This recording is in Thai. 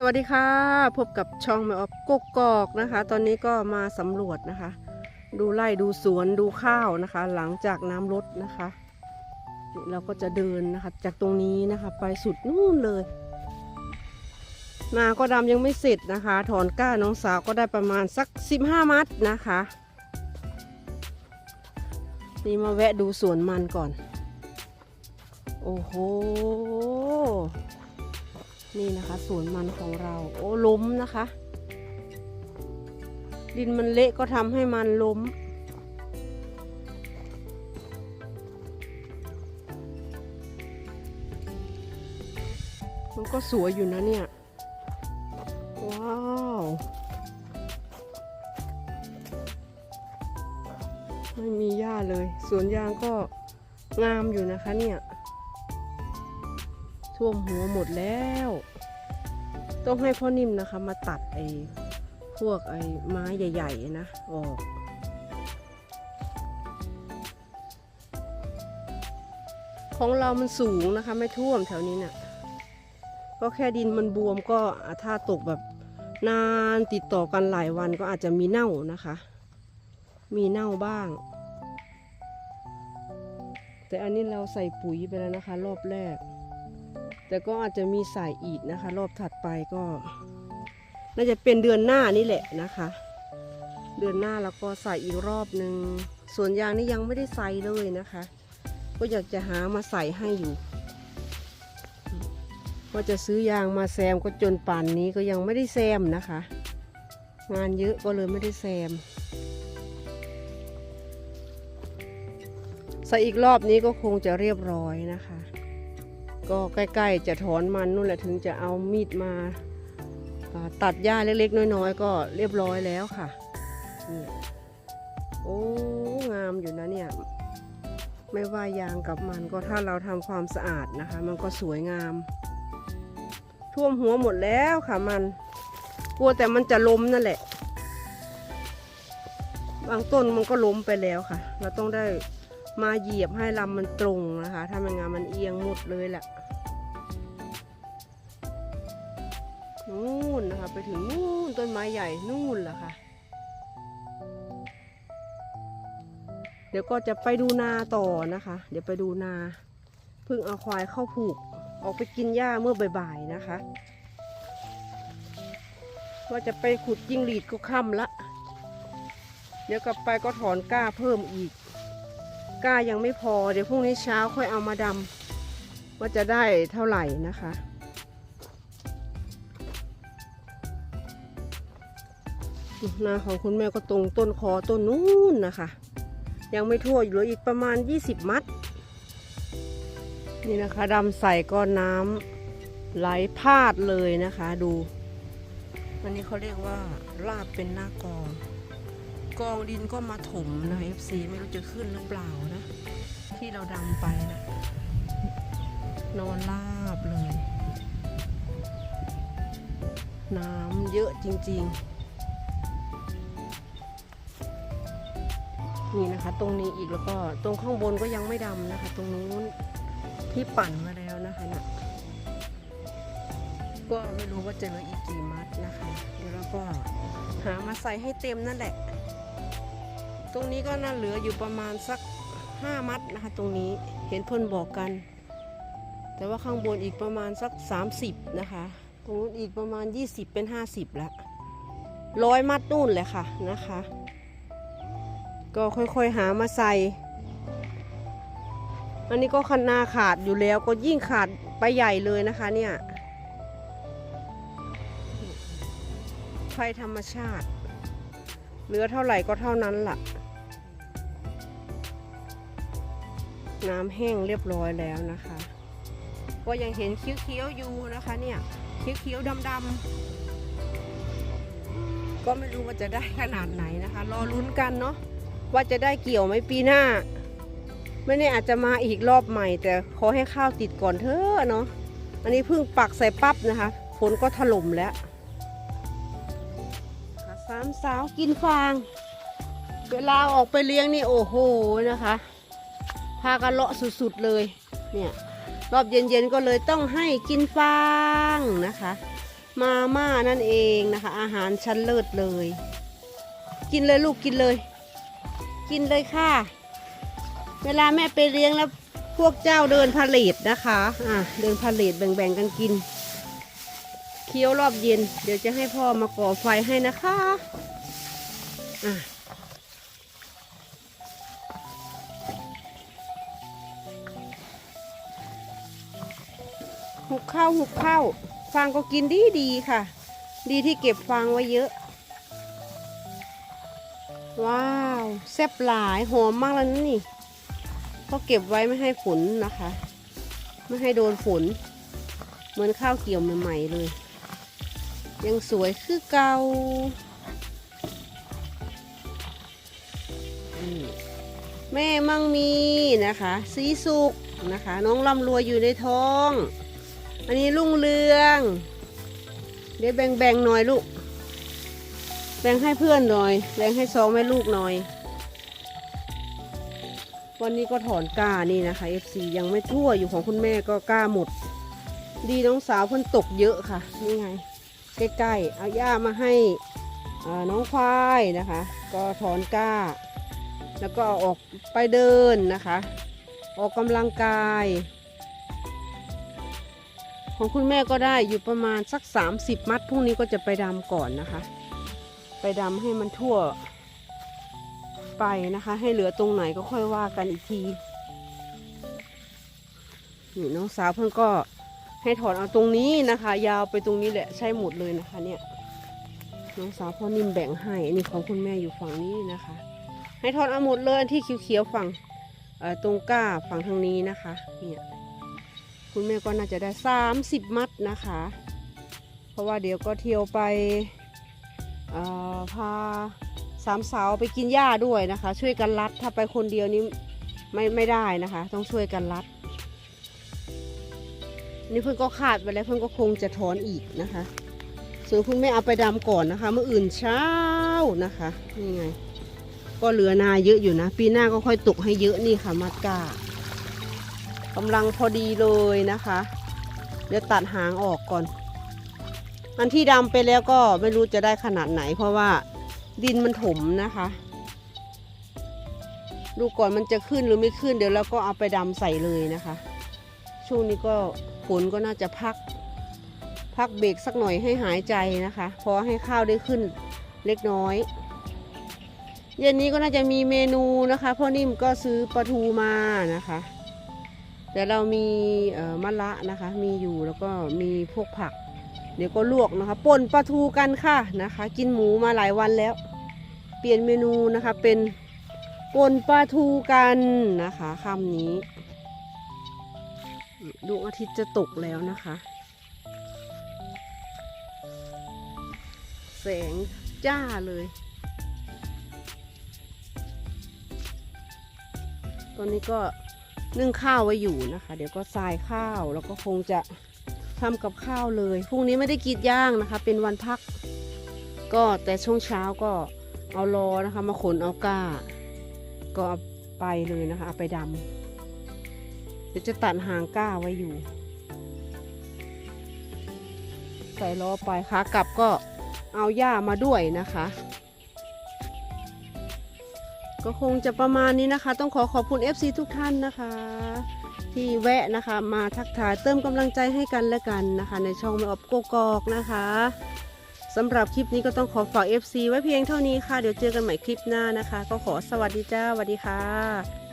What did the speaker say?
สวัสดีค่ะ พบกับช่องแม่ออฟกกอกนะคะ ตอนนี้ก็มาสำรวจนะคะ ดูไร่ดูสวนดูข้าวนะคะ หลังจากน้ำลดนะคะเราก็จะเดินนะคะ จากตรงนี้นะคะ ไปสุดนู่นเลยนาก็ดำยังไม่เสร็จนะคะ ถอนก้าน้องสาวก็ได้ประมาณสัก 15 มัดนะคะ นี่มาแวะดูสวนมันก่อน โอ้โห นี่นะคะสวนมันของเรา โอ้ล้มนะคะ ดินมันเละก็ทำให้มันล้ม มันก็สวยอยู่นะเนี่ย ว้าวไม่มีหญ้าเลย สวนยางก็งามอยู่นะคะเนี่ย ท่วมหัวหมดแล้ว ต้องให้พ่อนิ่มนะคะ มาตัดไอ้พวกไอ้ไม้ใหญ่ๆนะออกของเรามันสูงนะคะ ไม่ท่วมแถวนี้เนะ่ะก็แค่ดินมันบวมก็ถ้าตกแบบนานติดต่อกันหลายวันก็อาจจะมีเน่านะคะ มีเน่าบ้าง แต่อันนี้เราใส่ปุ๋ยไปแล้วนะคะ รอบแรก แต่ก็อาจจะมีใส่อีกนะคะ รอบถัดไปก็ น่าจะเป็นเดือนหน้านี่แหละนะคะ เดือนหน้าแล้วก็ใส่อีกรอบหนึ่งส่วนยางนี่ยังไม่ได้ใส่เลยนะคะ ก็อยากจะหามาใส่ให้อยู่ว่าจะซื้อยางมาแซมก็จนป่านนี้ก็ยังไม่ได้แซมนะคะ งานเยอะก็เลยไม่ได้แซม ใส่อีกรอบนี้ก็คงจะเรียบร้อยนะคะ ก็ใกล้ๆจะถอนมันนู่นแหละถึงจะเอามีดมาตัดหญ้าเล็กๆ น้อยๆ ก็เรียบร้อยแล้วค่ะนี่โอ้งามอยู่นะเนี่ย ไม่ว่ายางกับมันก็ถ้าเราทำความสะอาดนะคะ มันก็สวยงาม ท่วมหัวหมดแล้วค่ะมันกลัวแต่มันจะล้มนั่นแหละ บางต้นมันก็ล้มไปแล้วค่ะ เราต้องได้ มาเหยียบให้ลำมันตรงนะคะ ถ้าไม่งั้นมันเอียงหมดเลยแหละนู่นนะคะ ไปถึงนู่นต้นไม้ใหญ่นู่นแหละค่ะ เดี๋ยวก็จะไปดูนาต่อนะคะ เดี๋ยวไปดูนาเพิ่งเอาควายเข้าผูก ออกไปกินหญ้าเมื่อบ่ายๆนะคะว่าจะไปขุดจิ้งหรีดก็ค่ำละ เดี๋ยวกลับไปก็ถอนก้าเพิ่มอีก ก้ายังไม่พอ เดี๋ยวพรุ่งนี้เช้าค่อยเอามาดำว่าจะได้เท่าไหร่นะคะ นาของคุณแม่ก็ตรงต้นคอต้นนู้นนะคะ ยังไม่ทั่วอยู่เหลืออีกประมาณ 20 มัด นี่นะคะดำใส่ก็น้ำไหลพาดเลยนะคะดูอันนี้เขาเรียกว่าลาบเป็นหน้ากอง กองดินก็มาถมนะ FC ไม่รู้จะขึ้นหรือเปล่านะ ที่เราดำไปนะนอนลาบเลย น้ำเยอะจริง ๆ นี่นะคะ ตรงนี้อีกแล้วก็ตรงข้างบนก็ยังไม่ดำนะคะ ตรงนู้นที่ปั่นมาแล้วนะคะนะก็ไม่รู้ว่าจะเหลืออีกกี่มัดนะคะ เดี๋ยวเราก็หามาใส่ให้เต็มนั่นแหละ ตรงนี้ก็น่าเหลืออยู่ประมาณสักห้ามัดนะคะตรงนี้เห็นเพื่อนบอกกัน แต่ว่าข้างบนอีกประมาณสัก 30 นะคะ ตรงนู้นอีกประมาณ 20 เป็น 50ละร้อยมัดนู่นเลยค่ะนะคะ ก็ค่อยๆหามาใส่ อันนี้ก็คันนาขาดอยู่แล้วก็ยิ่งขาดไปใหญ่เลยนะคะเนี่ยไฟธรรมชาติเหลือเท่าไหร่ก็เท่านั้นล่ะ น้ำแห้งเรียบร้อยแล้วนะคะ ก็ยังเห็นเขียวๆอยู่นะคะ เนี่ยเขียวๆดำๆก็ไม่รู้ว่าจะได้ขนาดไหนนะคะ รอลุ้นกันเนาะว่าจะได้เกี่ยวไหมปีหน้า ไม่แน่อาจจะมาอีกรอบใหม่ แต่ขอให้ข้าวติดก่อนเถอะเนาะอันนี้เพิ่งปักใส่ปั๊บนะคะฝนก็ถล่มแล้วสามสาวกินฟาง เวลาออกไปเลี้ยงนี่โอ้โหนะคะ พากันเลาะสุดๆเลยเนี่ยรอบเย็นๆก็เลยต้องให้กินฟางนะคะ มาม่านั่นเองนะคะ อาหารชั้นเลิศเลย กินเลยลูกกินเลย กินเลยค่ะ เวลาแม่ไปเลี้ยงแล้วพวกเจ้าเดินพาเลทนะคะอะเดินพาเลทแบ่งๆกันกิน เคี้ยวรอบเย็น เดี๋ยวจะให้พ่อมาก่อไฟให้นะคะอะ หุบข้าวหุบข้าวฟางก็กินดีดีค่ะ ดีที่เก็บฟางไว้เยอะ ว้าวแซ่บหลายหอมมากแล้วนี่เขาเก็บไว้ไม่ให้ฝนนะคะ ไม่ให้โดนฝน เหมือนข้าวเกี่ยวใหม่ๆเลย ยังสวยคือเกาอืมแม่มั่งมีนะคะ สีสุกนะคะ น้องร่ำรวยอยู่ในท้อง อันนี้รุ่งเรือง เดี๋ยวแบ่งๆหน่อยลูก แบ่งให้เพื่อนหน่อย แบ่งให้สองแม่ลูกหน่อย วันนี้ก็ถอนก้านี่นะคะ FC ยังไม่ทั่วอยู่ของคุณแม่ก็กล้าหมด ดีน้องสาวเพิ่นตกเยอะค่ะ นี่ไง ใกล้ๆ เอาหญ้ามาให้น้องควายนะคะ ก็ถอนก้า แล้วก็ออกไปเดินนะคะ ออกกำลังกาย ของคุณแม่ก็ได้อยู่ประมาณสัก 30 มัดพรุ่งนี้ก็จะไปดำก่อนนะคะ ไปดำให้มันทั่วไปนะคะ ให้เหลือตรงไหนก็ค่อยว่ากันอีกทีนี่น้องสาวเพิ่งก็ให้ถอนเอาตรงนี้นะคะ ยาวไปตรงนี้แหละใช่หมดเลยนะคะ เนี่ยน้องสาวพ่อนิ่มแบ่งให้อันนี้ของคุณแม่อยู่ฝั่งนี้นะคะ ให้ถอนเอาหมดเลยที่เขียวๆฝั่งตรงก้าฝั่งทางนี้นะคะเนี่ย คุณแม่ก็น่าจะได้ 30 มัดนะคะ เพราะว่าเดี๋ยวก็เที่ยวไปพาสามสาวไปกินหญ้าด้วยนะคะ ช่วยกันรัดถ้าไปคนเดียวนี้ไม่ไม่ได้นะคะ ต้องช่วยกันรัด นี่เพื่อนก็ขาดไปแล้วเพื่อนก็คงจะถอนอีกนะคะส่วนคุณแม่เอาไปดำก่อนนะคะ เมื่ออื่นเช้านะคะนี่ไง ก็เหลือนาเยอะอยู่นะ ปีหน้าก็ค่อยตกให้เยอะนี่ค่ะมัดกา กำลังพอดีเลยนะคะ เดี๋ยวตัดหางออกก่อน อันที่ดำไปแล้วก็ไม่รู้จะได้ขนาดไหน เพราะว่าดินมันถมนะคะ ดูก่อนมันจะขึ้นหรือไม่ขึ้นเดี๋ยวเราก็เอาไปดำใส่เลยนะคะ ช่วงนี้ก็ฝนก็น่าจะพัก พักเบรกสักหน่อยให้หายใจนะคะ พอให้ข้าวได้ขึ้นเล็กน้อย เย็นนี้ก็น่าจะมีเมนูนะคะพ่อนิ่มก็ซื้อปลาทูมานะคะ แต่เรามีมะละนะคะ มีอยู่แล้วก็มีพวกผัก เดี๋ยวก็ลวกนะคะป่นปลาทูกันค่ะนะคะ กินหมูมาหลายวันแล้ว เปลี่ยนเมนูนะคะเป็นป่นปลาทูกันนะคะค่ำนี้ดวงอาทิตย์จะตกแล้วนะคะ แสงจ้าเลย ตอนนี้ก็ นึ่งข้าวไว้อยู่นะคะ เดี๋ยวก็ทรายข้าวแล้วก็คงจะทำกับข้าวเลยพรุ่งนี้ไม่ได้กรีดย่างนะคะ เป็นวันพัก ก็แต่ช่วงเช้าก็เอารอนะคะ มาขนเอาก้า ก็เอาไปเลยนะคะเอาไปดำเดี๋ยวจะตัดหางก้าไว้อยู่ ใส่ล้อไปขากลับก็เอาหญ้ามาด้วยนะคะ ก็คงจะประมาณนี้นะคะ ต้องขอขอบคุณ FC ทุกท่านนะคะ ที่แวะนะคะมาทักทายเติมกำลังใจให้กันและกันนะคะ ในช่องแม่อบโกกอกนะคะสำหรับคลิปนี้ก็ต้องขอฝาก FC ไว้เพียงเท่านี้ค่ะ เดี๋ยวเจอกันใหม่คลิปหน้านะคะ ก็ขอสวัสดีจ้าสวัสดีค่ะ